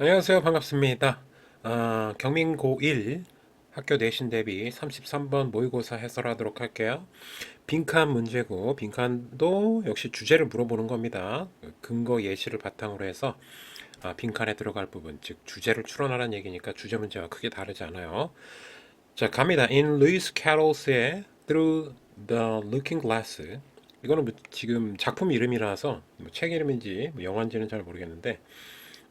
안녕하세요. 반갑습니다. 아, 경민 고1 학교 내신 대비 33번 모의고사 해설하도록 할게요. 빈칸 문제고 빈칸도 역시 주제를 물어보는 겁니다. 근거 예시를 바탕으로 해서 아, 빈칸에 들어갈 부분, 즉 주제를 추론하라는 얘기니까 주제 문제와 크게 다르지 않아요. 자, 갑니다. In Lewis Carrolls의 Through the Looking Glass 이거는 뭐 지금 작품 이름이라서 뭐 책 이름인지 뭐 영화인지는 잘 모르겠는데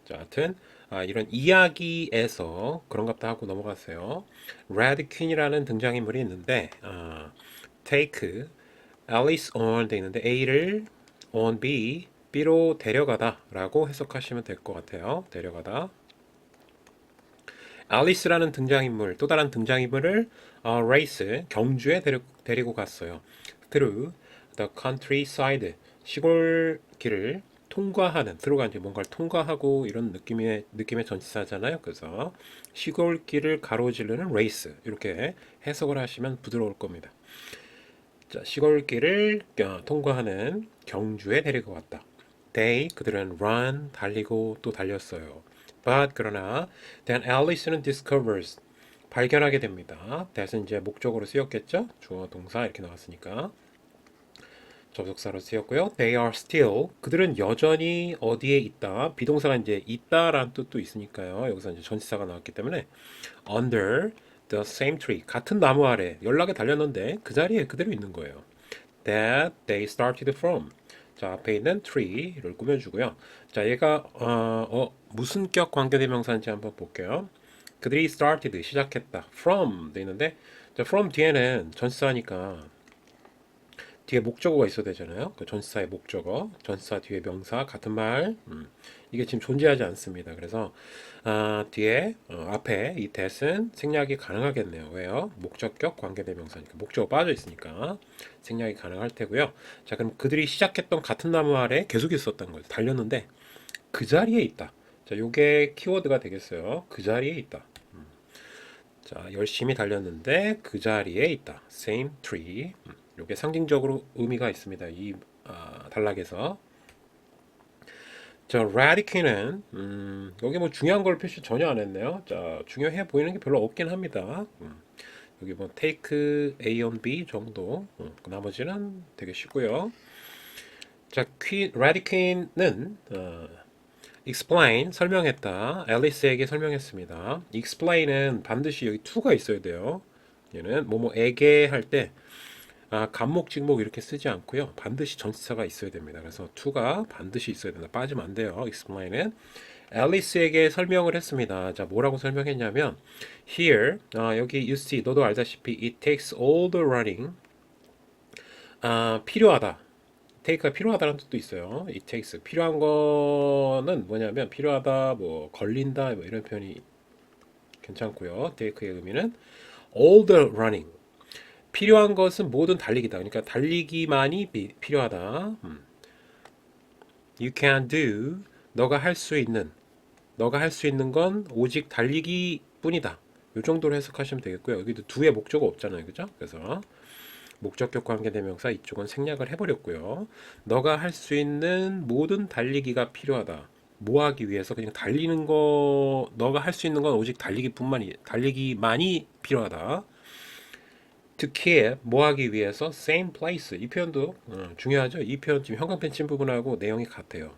자, 하여튼 아, 이런 이야기에서 그런갑다 하고 넘어갔어요. 레드 퀸이라는 등장인물이 있는데 아, take Alice on 돼 있는데 A를 on B, B로 데려가다라고 해석하시면 될 것 같아요. 데려가다. 앨리스라는 등장인물, 또 다른 등장인물을 어, 레이스, 경주에 데리, 데리고 갔어요. through the countryside, 시골 길을 통과하는, through가 이제 뭔가를 통과하고 이런 느낌의, 느낌의 전치사잖아요. 그래서 시골길을 가로지르는 레이스, 이렇게 해석을 하시면 부드러울 겁니다. 자, 시골길을 어, 통과하는 경주에 데리고 왔다. They, 그들은 run, 달리고 또 달렸어요. But, 그러나, then Alice는 discovers, 발견하게 됩니다. that은 이제 목적으로 쓰였겠죠? 주어, 동사 이렇게 나왔으니까. 접속사로 쓰였고요. They are still, 그들은 여전히 어디에 있다. 비동사가 이제 있다라는 뜻도 있으니까요. 여기서 이제 전치사가 나왔기 때문에 under the same tree, 같은 나무 아래 연락에 달렸는데 그 자리에 그대로 있는 거예요. That they started from. 자, 앞에 있는 tree를 꾸며주고요. 자, 얘가 어, 어, 무슨 격 관계대명사인지 한번 볼게요. 그들이 started 시작했다. from 돼 있는데 자, from 뒤에는 전치사니까 뒤에 목적어가 있어야 되잖아요. 그 전치사의 목적어, 전치사 뒤에 명사 같은 말. 음, 이게 지금 존재하지 않습니다. 그래서 아, 뒤에 어, 앞에 이 that은 생략이 가능하겠네요. 왜요? 목적격 관계대명사니까 목적어 빠져 있으니까 생략이 가능할 테고요. 자, 그럼 그들이 시작했던 같은 나무 아래 계속 있었던 거죠. 달렸는데 그 자리에 있다. 자, 요게 키워드가 되겠어요. 그 자리에 있다. 음. 자, 열심히 달렸는데 그 자리에 있다. Same tree. 음. 요게 상징적으로 의미가 있습니다. 이 아, 단락에서. 자, radical은 음, 여기 뭐 중요한 걸 표시 전혀 안 했네요. 자, 중요해 보이는 게 별로 없긴 합니다. 음, 여기 뭐 take A on B 정도. 음, 그 나머지는 되게 쉽고요. 자, 퀸, radical은 어, explain 설명했다. 앨리스에게 설명했습니다. explain은 반드시 여기 to가 있어야 돼요. 얘는 뭐뭐에게 할 때 아, 간목, 직목 이렇게 쓰지 않고요. 반드시 전치사가 있어야 됩니다. 그래서 to가 반드시 있어야 된다. 빠지면 안 돼요. explain은 앨리스에게 설명을 했습니다. 자, 뭐라고 설명했냐면 here 아, 여기 you see 너도 알다시피 it takes all the running 아, 필요하다. take가 필요하다는 뜻도 있어요. it takes 필요한 거는 뭐냐면 필요하다, 뭐 걸린다, 뭐 이런 표현이 괜찮고요. take의 의미는 all the running 필요한 것은 모든 달리기다. 그러니까 달리기만이 비, 필요하다. 음. You can do 너가 할 수 있는 너가 할 수 있는 건 오직 달리기뿐이다. 이 정도로 해석하시면 되겠고요. 여기도 두의 목적어 없잖아요, 그죠? 그래서 목적격 관계대명사 이쪽은 생략을 해버렸고요. 너가 할 수 있는 모든 달리기가 필요하다. 뭐 하기 위해서 그냥 달리는 거 너가 할 수 있는 건 오직 달리기뿐만이 달리기만이 필요하다. To keep 뭐 하기 위해서 same place 이 표현도 어, 중요하죠. 이 표현 지금 형광펜 친 부분하고 내용이 같아요.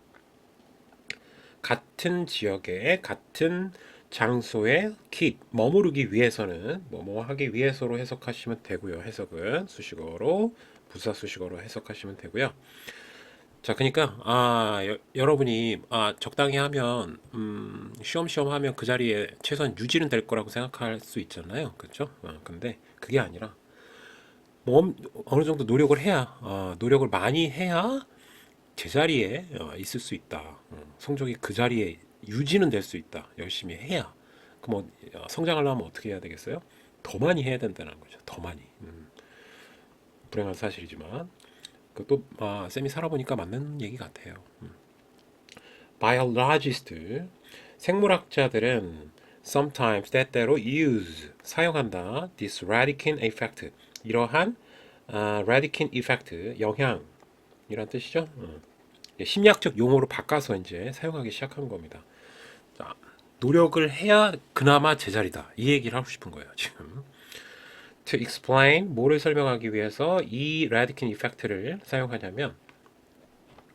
같은 지역에 같은 장소에 keep 머무르기 위해서는 뭐뭐 하기 위해서로 해석하시면 되고요. 해석은 수식어로 부사 수식어로 해석하시면 되고요. 자, 그러니까 아 여, 여러분이 아 적당히 하면 음, 쉬엄쉬엄 하면 그 자리에 최소한 유지는 될 거라고 생각할 수 있잖아요, 그렇죠? 어, 근데 그게 아니라 뭐 어느 정도 노력을 해야 어, 노력을 많이 해야 제자리에 어, 있을 수 있다. 어, 성적이 그 자리에 유지는 될 수 있다. 열심히 해야. 그럼 뭐 어, 성장하려면 어떻게 해야 되겠어요? 더 많이 해야 된다는 거죠. 더 많이. 음. 불행한 사실이지만 그것도 아, 쌤이 살아보니까 맞는 얘기 같아요. 음. biologist 생물학자들은 sometimes 때때로 use 사용한다 this radical effect 이러한 아, radical effect 영향 이란 뜻이죠. 어. 심리학적 용어로 바꿔서 이제 사용하기 시작한 겁니다. 자, 노력을 해야 그나마 제자리다. 이 얘기를 하고 싶은 거예요, 지금. To explain, 뭐를 설명하기 위해서 이 Radican effect를 사용하냐면,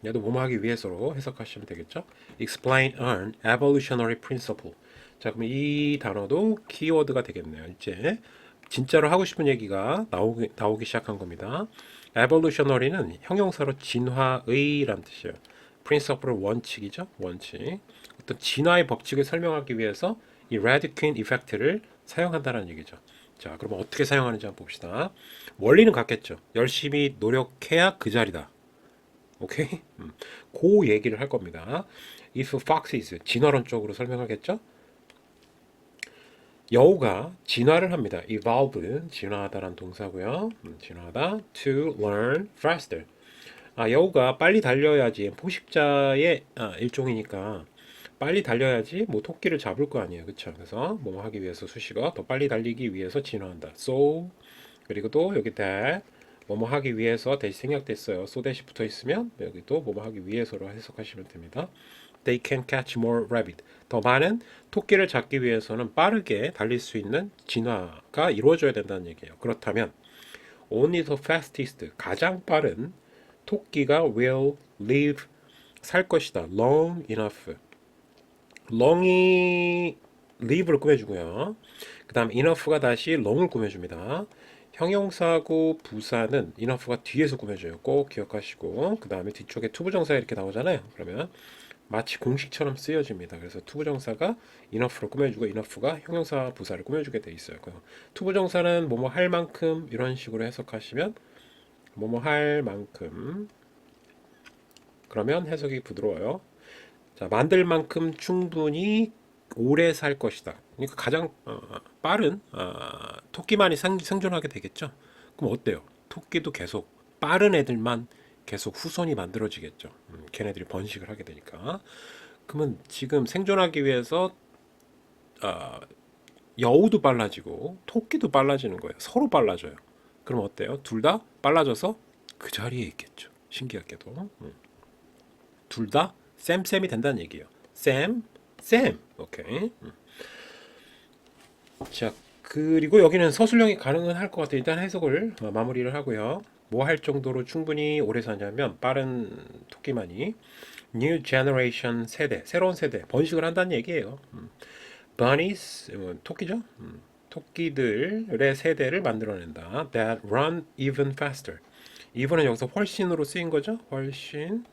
얘도 뭐뭐 하기 위해서로 해석하시면 되겠죠? Explain an evolutionary principle. 자, 그럼 이 단어도 키워드가 되겠네요. 이제 진짜로 하고 싶은 얘기가 나오기, 나오기 시작한 겁니다. evolutionary는 형용사로 진화의란 뜻이에요. principle은 원칙이죠. 원칙. 어떤 진화의 법칙을 설명하기 위해서 이 Radican effect를 사용한다는 얘기죠. 자, 그럼 어떻게 사용하는지 한번 봅시다. 원리는 같겠죠. 열심히 노력해야 그 자리다. 오케이? 음, 그 얘기를 할 겁니다. If foxes 진화론적으로 설명하겠죠? 여우가 진화를 합니다. evolve 진화하다란 동사고요. 음, 진화하다 to learn faster. 아, 여우가 빨리 달려야지 포식자의 아, 일종이니까 빨리 달려야지 뭐 토끼를 잡을 거 아니에요. 그렇죠? 그래서 뭐 하기 위해서 수식어 더 빨리 달리기 위해서 진화한다. so 그리고 또 여기 that 뭐뭐 하기 위해서 대시 생략됐어요. so 대시 붙어 있으면 여기 또 뭐뭐 하기 위해서로 해석하시면 됩니다. They can catch more rabbit. 더 많은 토끼를 잡기 위해서는 빠르게 달릴 수 있는 진화가 이루어져야 된다는 얘기예요. 그렇다면 only the fastest 가장 빠른 토끼가 will live 살 것이다. long enough. long이 live를 꾸며주고요. 그 다음 enough가 다시 long을 꾸며줍니다. 형용사고 부사는 enough가 뒤에서 꾸며줘요. 꼭 기억하시고 그 다음에 뒤쪽에 투부정사 이렇게 나오잖아요. 그러면 마치 공식처럼 쓰여집니다. 그래서 투부정사가 enough로 꾸며주고 enough가 형용사 부사를 꾸며주게 돼 있어요. 그 투부정사는 뭐뭐 할 만큼 이런 식으로 해석하시면 뭐뭐 할 만큼 그러면 해석이 부드러워요. 자, 만들 만큼 충분히 오래 살 것이다. 그러니까 가장 어, 빠른 어, 토끼만이 생, 생존하게 되겠죠. 그럼 어때요? 토끼도 계속 빠른 애들만 계속 후손이 만들어지겠죠. 음, 걔네들이 번식을 하게 되니까. 그러면 지금 생존하기 위해서 어, 여우도 빨라지고 토끼도 빨라지는 거예요. 서로 빨라져요. 그럼 어때요? 둘 다 빨라져서 그 자리에 있겠죠. 신기하게도. 음. 둘다 쌤쌤이 된다는 얘기예요. 쌤, 쌤. 오케이. 음. 자, 그리고 여기는 서술형이 가능은 할 것 같아요. 일단 해석을 어, 마무리를 하고요. 뭐 할 정도로 충분히 오래 사냐면 빠른 토끼만이 new generation 세대, 새로운 세대 번식을 한다는 얘기예요. 음. bunnies 어, 토끼죠. 음. 토끼들의 세대를 만들어낸다. That run even faster. even은 여기서 훨씬으로 쓰인 거죠. 훨씬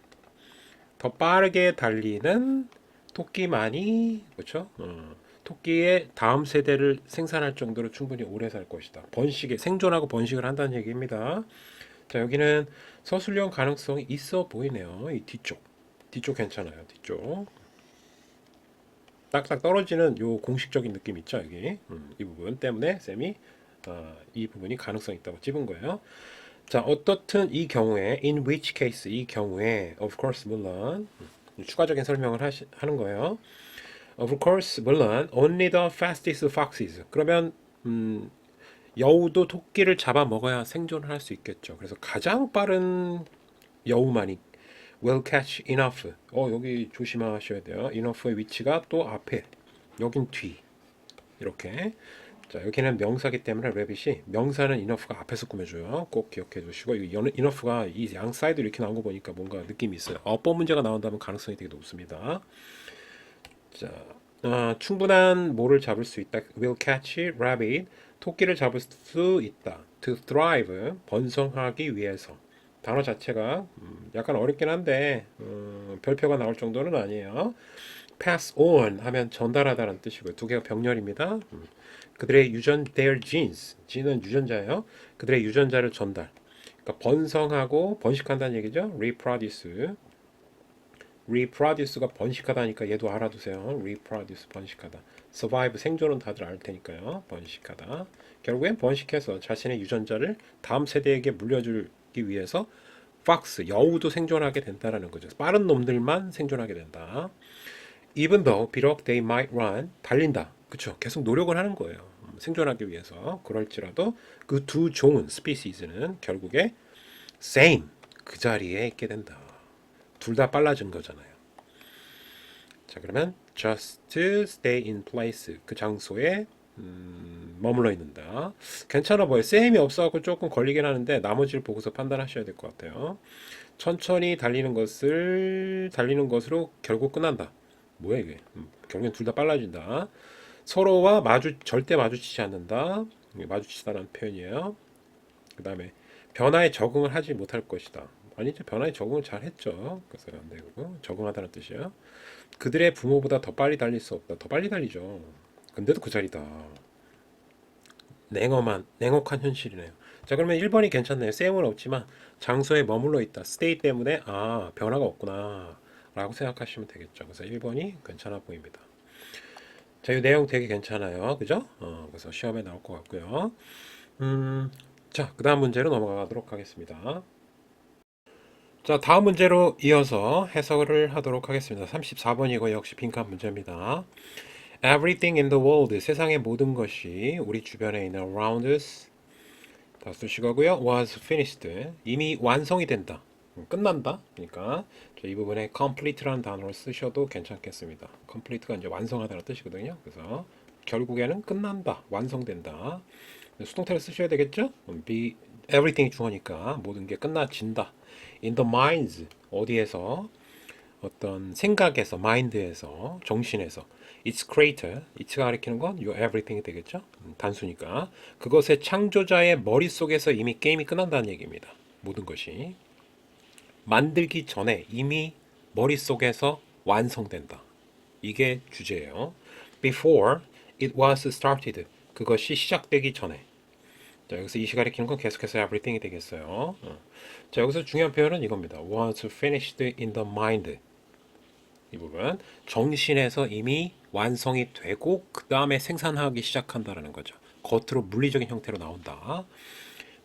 더 빠르게 달리는 토끼만이 그렇죠. 어, 토끼의 다음 세대를 생산할 정도로 충분히 오래 살 것이다. 번식에 생존하고 번식을 한다는 얘기입니다. 자 여기는 서술형 가능성이 있어 보이네요. 이 뒤쪽 뒤쪽 괜찮아요. 뒤쪽 딱딱 떨어지는 요 공식적인 느낌 있죠 여기 음, 이 부분 때문에 쌤이 어, 이 부분이 가능성 이 있다고 찝은 거예요. 자 어떻든 이 경우에 in which case 이 경우에 of course 물론 음, 추가적인 설명을 하시, 하는 거예요. Of course 물론 only the fastest foxes 그러면 음, 여우도 토끼를 잡아 먹어야 생존을 할 수 있겠죠. 그래서 가장 빠른 여우만이 will catch enough. 어 여기 조심하셔야 돼요. enough의 위치가 또 앞에, 여긴 뒤. 이렇게. 자 여기는 명사기 때문에 레빗이 명사는 enough가 앞에서 꾸며줘요. 꼭 기억해 주시고 이 enough가 이 양 사이드 이렇게 나온 거 보니까 뭔가 느낌이 있어요. 어법 문제가 나온다면 가능성이 되게 높습니다. 자 어, 충분한 모를 잡을 수 있다. will catch rabbit. 토끼를 잡을 수 있다. to thrive. 번성하기 위해서. 단어 자체가 음, 약간 어렵긴 한데 음, 별표가 나올 정도는 아니에요. pass on 하면 전달하다는 뜻이고요. 두 개가 병렬입니다. 음, 그들의 유전 their genes, gene은 유전자예요. 그들의 유전자를 전달. 그러니까 번성하고 번식한다는 얘기죠. reproduce. reproduce가 번식하다니까 얘도 알아두세요. reproduce 번식하다. Survive 생존은 다들 알 테니까요. 번식하다. 결국엔 번식해서 자신의 유전자를 다음 세대에게 물려주기 위해서 fox 여우도 생존하게 된다라는 거죠. 빠른 놈들만 생존하게 된다. Even though 비록 they might run 달린다. 그렇죠. 계속 노력을 하는 거예요. 음, 생존하기 위해서 그럴지라도 그 두 종은 스피시즈는 결국에 same 그 자리에 있게 된다. 둘 다 빨라진 거잖아요. 자 그러면 just stay in place. 그 장소에 음, 머물러 있는다. 괜찮아 보여. 쌤이 없어갖고 조금 걸리긴 하는데 나머지를 보고서 판단하셔야 될 것 같아요. 천천히 달리는 것을 달리는 것으로 결국 끝난다. 뭐야 이게? 음, 결국엔 둘 다 빨라진다. 서로와 마주 절대 마주치지 않는다. 마주치다라는 표현이에요. 그 다음에 변화에 적응을 하지 못할 것이다. 아니죠. 변화에 적응을 잘 했죠. 그래서 안 되고 적응하다는 뜻이에요. 그들의 부모보다 더 빨리 달릴 수 없다. 더 빨리 달리죠. 근데도 그 자리다. 냉엄한 냉혹한 현실이네요. 자 그러면 1번이 괜찮네요. 쌤은 없지만 장소에 머물러 있다. stay 때문에 아 변화가 없구나 라고 생각하시면 되겠죠. 그래서 1번이 괜찮아 보입니다. 자, 이 내용 되게 괜찮아요. 그죠? 어, 그래서 시험에 나올 것 같고요. 음, 자, 그 다음 문제로 넘어가도록 하겠습니다. 자, 다음 문제로 이어서 해석을 하도록 하겠습니다. 34번이고 역시 빈칸 문제입니다. Everything in the world, 세상의 모든 것이 우리 주변에 있는 around us 다 쓰시고요. was finished, 이미 완성이 된다. 음, 끝난다. 그러니까 자, 이 부분에 complete라는 단어를 쓰셔도 괜찮겠습니다. complete가 이제 완성하다는 뜻이거든요. 그래서 결국에는 끝난다, 완성된다. 수동태를 쓰셔야 되겠죠? 음, be everything 주어니까 모든 게 끝나진다. in the minds 어디에서 어떤 생각에서 마인드에서 정신에서 its creator it가 가리키는 건 your everything이 되겠죠? 음, 단수니까 그것의 창조자의 머릿속에서 이미 게임이 끝난다는 얘기입니다. 모든 것이 만들기 전에 이미 머릿속에서 완성된다. 이게 주제예요. Before it was started. 그것이 시작되기 전에. 자, 여기서 이시 가리키는 건 계속해서 everything이 되겠어요. 어. 자, 여기서 중요한 표현은 이겁니다. was finished in the mind. 이 부분 정신에서 이미 완성이 되고 그 다음에 생산하기 시작한다라는 거죠. 겉으로 물리적인 형태로 나온다.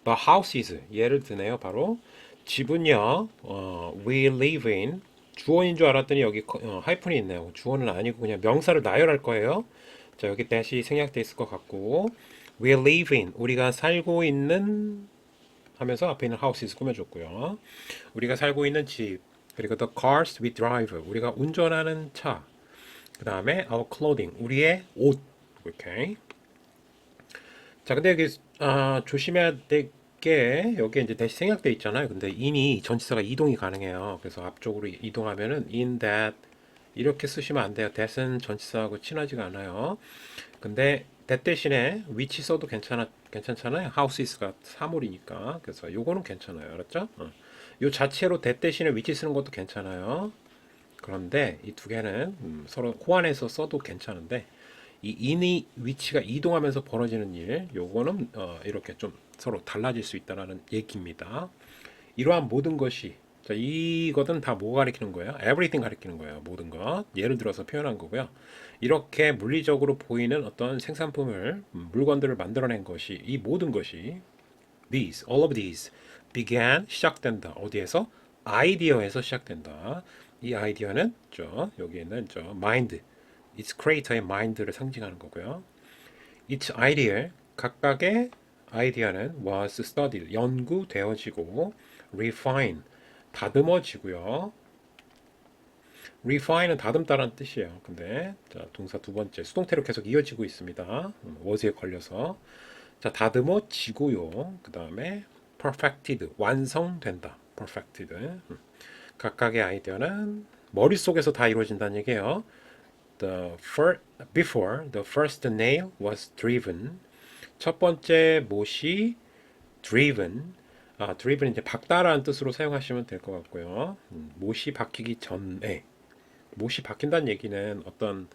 The houses 예를 드네요. 바로 집은요. 어, we live in 주어인 줄 알았더니 여기 커- 어, 하이픈이 있네요. 주어는 아니고 그냥 명사를 나열할 거예요. 자 여기 다시 생략돼 있을 것 같고 we live in 우리가 살고 있는 하면서 앞에 있는 houses 꾸며줬고요. 우리가 살고 있는 집 그리고 the cars we drive 우리가 운전하는 차. 그 다음에 our clothing 우리의 옷. 오케이. 자, 근데 여기 아, 조심해야 될 게 여기에 이제 대시 생략돼 있잖아요. 근데 in이 전치사가 이동이 가능해요. 그래서 앞쪽으로 이동하면은 in that 이렇게 쓰시면 안 돼요. that은 전치사하고 친하지가 않아요. 근데 that 대신에 위치 써도 괜찮아 괜찮잖아요. houses가 사물이니까. 그래서 요거는 괜찮아요. 알았죠? 어. 요 자체로 that 대신에 위치 쓰는 것도 괜찮아요. 그런데 이 두 개는 음, 서로 호환해서 써도 괜찮은데 이 인이 위치가 이동하면서 벌어지는 일, 요거는 어, 이렇게 좀 서로 달라질 수 있다라는 얘기입니다. 이러한 모든 것이 자, 이것은 다 뭐 가리키는 거예요? everything 가리키는 거예요. 모든 것. 예를 들어서 표현한 거고요. 이렇게 물리적으로 보이는 어떤 생산품을 음, 물건들을 만들어낸 것이 이 모든 것이 these, all of these began 시작된다. 어디에서? 아이디어에서 시작된다. 이 아이디어는 저 여기 있는 저 mind, its creator의 mind를 상징하는 거고요. Each idea 각각의 아이디어는 was studied 연구되어지고 refine 다듬어지고요. refine은 다듬다라는 뜻이에요. 근데 자, 동사 두 번째 수동태로 계속 이어지고 있습니다. 음, was에 걸려서 자 다듬어지고요. 그 다음에 perfected 완성된다. perfected 음. 각각의 아이디어는 머릿속에서 다 이루어진다는 얘기예요. The fir- before the first nail was driven. 첫 번째 못이 driven. 아, driven 이제 박다라는 뜻으로 사용하시면 될 것 같고요. 음, 못이 박히기 전에 못이 박힌다는 얘기는 어떤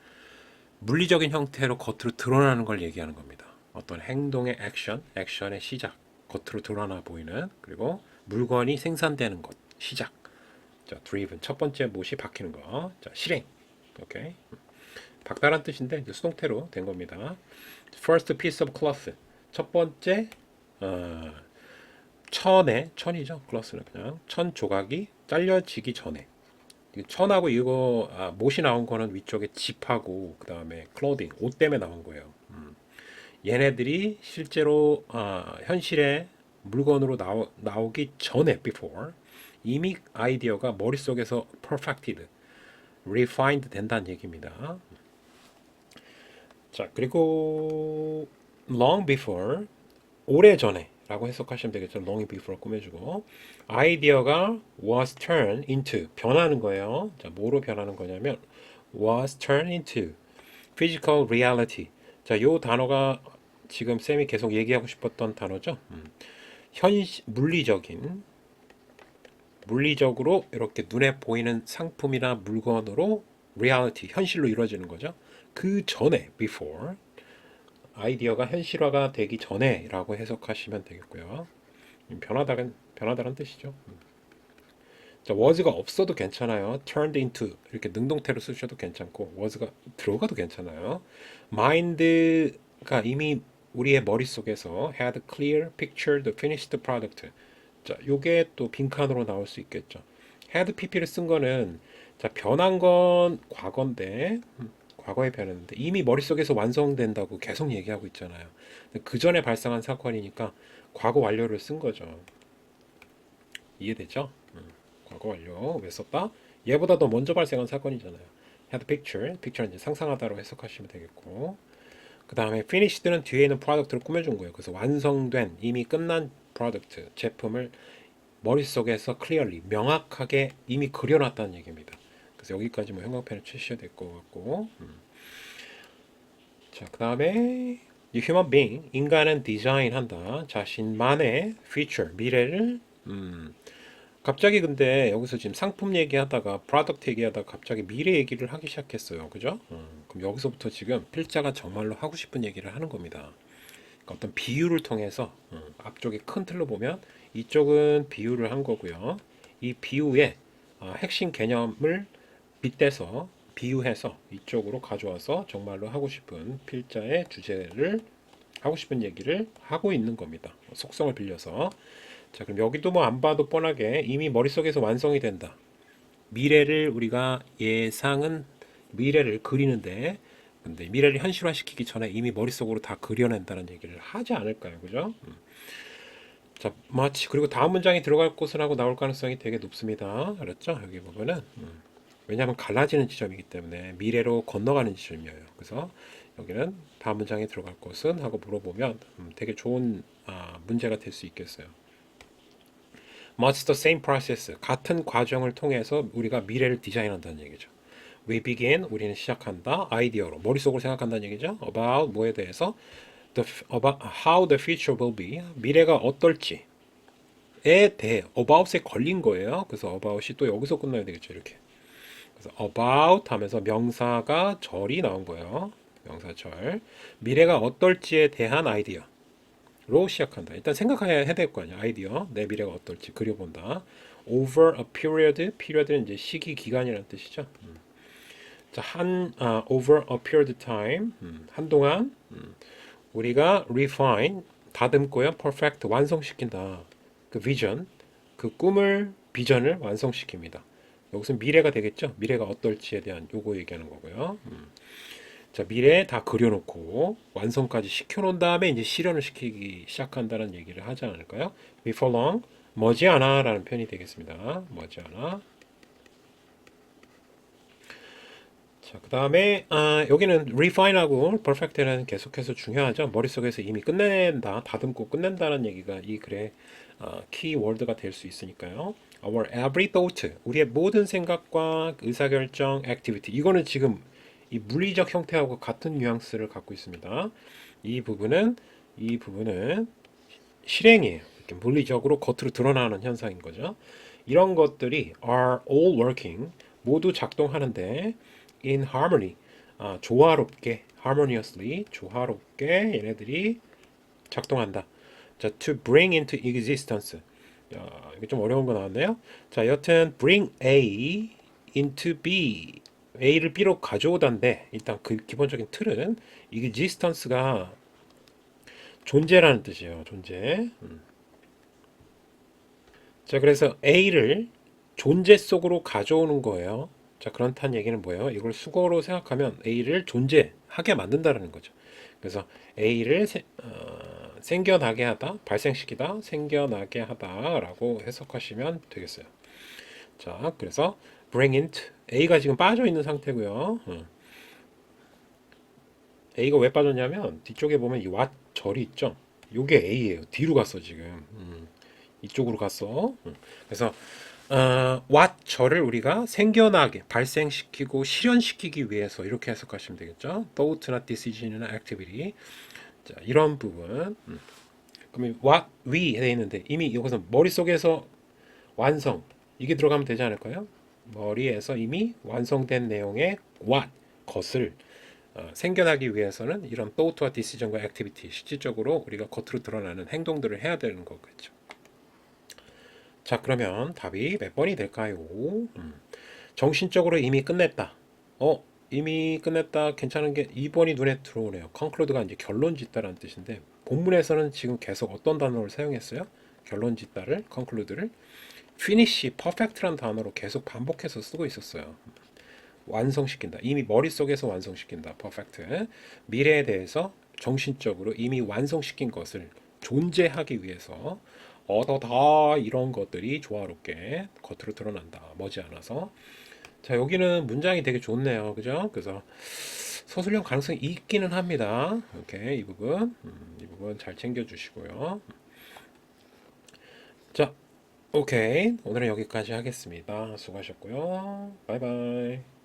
물리적인 형태로 겉으로 드러나는 걸 얘기하는 겁니다. 어떤 행동의 액션, 액션의 시작, 겉으로 드러나 보이는 그리고 물건이 생산되는 것, 시작. 자, driven 첫 번째 못이 박히는 거. 자, 실행. 오케이. 박다란 뜻인데 이제 수동태로 된 겁니다. First piece of cloth. 첫 번째 어, 천에 천이죠. cloth는 그냥 천 조각이 잘려지기 전에. 이 천하고 이거 아, 못이 나온 거는 위쪽에 집하고 그 다음에 clothing 옷 때문에 나온 거예요. 음. 얘네들이 실제로 아, 현실의 물건으로 나오, 나오기 전에 before 이미 아이디어가 머릿속에서 perfected refined 된다는 얘기입니다. 자, 그리고 long before 오래 전에 라고 해석하시면 되겠죠. long before 꾸며주고 아이디어가 was turned into 변하는 거예요. 자, 뭐로 변하는 거냐면 was turned into physical reality. 자, 요 단어가 지금 쌤이 계속 얘기하고 싶었던 단어죠. 음. 현 물리적인 물리적으로 이렇게 눈에 보이는 상품이나 물건으로 reality 현실로 이루어지는 거죠. 그 전에 before 아이디어가 현실화가 되기 전에라고 해석하시면 되겠고요. 음, 변하다는 변하다는 뜻이죠. 음. 자, was가 없어도 괜찮아요. turned into 이렇게 능동태로 쓰셔도 괜찮고 was가 들어가도 괜찮아요. mind가 이미 우리의 머릿속에서 had clear picture the finished product. 자, 요게 또 빈칸으로 나올 수 있겠죠. had pp를 쓴 거는 자, 변한 건 과거인데 음, 과거에 변했는데 이미 머릿속에서 완성된다고 계속 얘기하고 있잖아요. 그 전에 발생한 사건이니까 과거 완료를 쓴 거죠. 이해되죠? 음, 과거 완료 왜 썼다? 얘보다 더 먼저 발생한 사건이잖아요. had picture, picture는 상상하다로 해석하시면 되겠고 그 다음에 finished는 뒤에 있는 프로덕트를 꾸며준 거예요. 그래서 완성된 이미 끝난 프로덕트 제품을 머릿속에서 clearly 명확하게 이미 그려놨다는 얘기입니다. 그래서 여기까지 뭐 형광펜을 치셔야 될 것 같고 음. 자, 그 다음에 human being, 인간은 디자인한다. 자신만의 future, 미래를 음, 갑자기 근데 여기서 지금 상품 얘기하다가 프로덕트 얘기하다가 갑자기 미래 얘기를 하기 시작했어요. 그죠? 음, 그럼 여기서부터 지금 필자가 정말로 하고 싶은 얘기를 하는 겁니다. 그러니까 어떤 비유를 통해서 음, 앞쪽에 큰 틀로 보면 이쪽은 비유를 한 거고요. 이 비유의 어, 핵심 개념을 빗대서 비유해서 이쪽으로 가져와서 정말로 하고 싶은 필자의 주제를 하고 싶은 얘기를 하고 있는 겁니다. 속성을 빌려서 자 그럼 여기도 뭐 안 봐도 뻔하게 이미 머릿속에서 완성이 된다. 미래를 우리가 예상은 미래를 그리는데 근데 미래를 현실화시키기 전에 이미 머릿속으로 다 그려낸다는 얘기를 하지 않을까요? 그죠? 음. 자, 마치 그리고 다음 문장이 들어갈 곳을 하고 나올 가능성이 되게 높습니다. 알았죠? 여기 보면은 음. 왜냐하면 갈라지는 지점이기 때문에 미래로 건너가는 지점이에요. 그래서 여기는 다음 문장에 들어갈 곳은 하고 물어보면 음, 되게 좋은 아, 문제가 될 수 있겠어요. Much the same process, 같은 과정을 통해서 우리가 미래를 디자인한다는 얘기죠. We begin, 우리는 시작한다. 아이디어로 머릿속으로 생각한다는 얘기죠. About 뭐에 대해서 the, about how the future will be, 미래가 어떨지 에 대해 about에 걸린 거예요. 그래서 about이 또 여기서 끝나야 되겠죠. 이렇게. About 하면서 명사가 절이 나온 거예요. 명사절. 미래가 어떨지에 대한 아이디어. 로 시작한다. 일단 생각해야 될 거 아니야. 아이디어. 내 미래가 어떨지 그려본다. over a period. period는 이제 시기 기간이라는 뜻이죠. 음. 자, 한 아, over a period time. 음, 한동안 음, 우리가 refine 다듬고요. perfect 완성시킨다. 그 vision 그 꿈을 비전을 완성시킵니다. 여기서 미래가 되겠죠. 미래가 어떨지에 대한 요거 얘기하는 거고요. 음. 자, 미래 다 그려놓고 완성까지 시켜놓은 다음에 이제 실현을 시키기 시작한다는 얘기를 하지 않을까요? Before long, 머지않아라는 표현이 되겠습니다. 머지않아. 자, 그 다음에 아, 여기는 refine하고 perfect는 계속해서 중요하죠. 머릿속에서 이미 끝낸다, 다듬고 끝낸다는 얘기가 이 글의 아, 키워드가 될 수 있으니까요. Our every thought, 우리의 모든 생각과 의사결정, activity. 이거는 지금 이 물리적 형태하고 같은 뉘앙스를 갖고 있습니다. 이 부분은 이 부분은 실행이에요. 이렇게 물리적으로 겉으로 드러나는 현상인 거죠. 이런 것들이 are all working 모두 작동하는데 in harmony 아, 조화롭게 harmoniously 조화롭게 얘네들이 작동한다. 자, to bring into existence. 야, 이게 좀 어려운 거 나왔네요. 자, 여튼 bring A into B. A를 B로 가져오다인데 일단 그 기본적인 틀은 existence가 존재라는 뜻이에요. 존재. 음. 자, 그래서 A를 존재 속으로 가져오는 거예요. 자, 그렇다는 얘기는 뭐예요? 이걸 수거로 생각하면 A를 존재하게 만든다는 거죠. 그래서 A를 세, 어, 생겨나게 하다, 발생시키다, 생겨나게 하다라고 해석하시면 되겠어요. 자, 그래서 bring into A가 지금 빠져 있는 상태고요. 어. A가 왜 빠졌냐면 뒤쪽에 보면 이 what 절이 있죠. 요게 A예요. 뒤로 갔어 지금. 음, 이쪽으로 갔어. 음. 그래서 어, what 절을 우리가 생겨나게 발생시키고 실현시키기 위해서 이렇게 해석하시면 되겠죠. thought나 decision이나 activity. 자, 이런 부분. 음. 그러면 what we 돼 있는데 이미 여기서 머릿속에서 완성 이게 들어가면 되지 않을까요? 머리에서 이미 완성된 내용의 what 것을 어, 생겨나기 위해서는 이런 thought와 decision과 activity 실질적으로 우리가 겉으로 드러나는 행동들을 해야 되는 거겠죠. 자 그러면 답이 몇 번이 될까요? 음, 정신적으로 이미 끝냈다. 어 이미 끝냈다 괜찮은 게 2번이 눈에 들어오네요. conclude가 이제 결론 짓다라는 뜻인데 본문에서는 지금 계속 어떤 단어를 사용했어요? 결론 짓다를 conclude를 finish, perfect라는 단어로 계속 반복해서 쓰고 있었어요. 완성시킨다. 이미 머릿속에서 완성시킨다. perfect. 미래에 대해서 정신적으로 이미 완성시킨 것을 존재하기 위해서 얻어다 이런 것들이 조화롭게 겉으로 드러난다. 머지않아서. 자, 여기는 문장이 되게 좋네요. 그죠? 그래서 서술형 가능성이 있기는 합니다. 오케이. 이 부분. 음, 이 부분 잘 챙겨 주시고요. 자, 오케이. 오늘은 여기까지 하겠습니다. 수고하셨고요. 바이바이.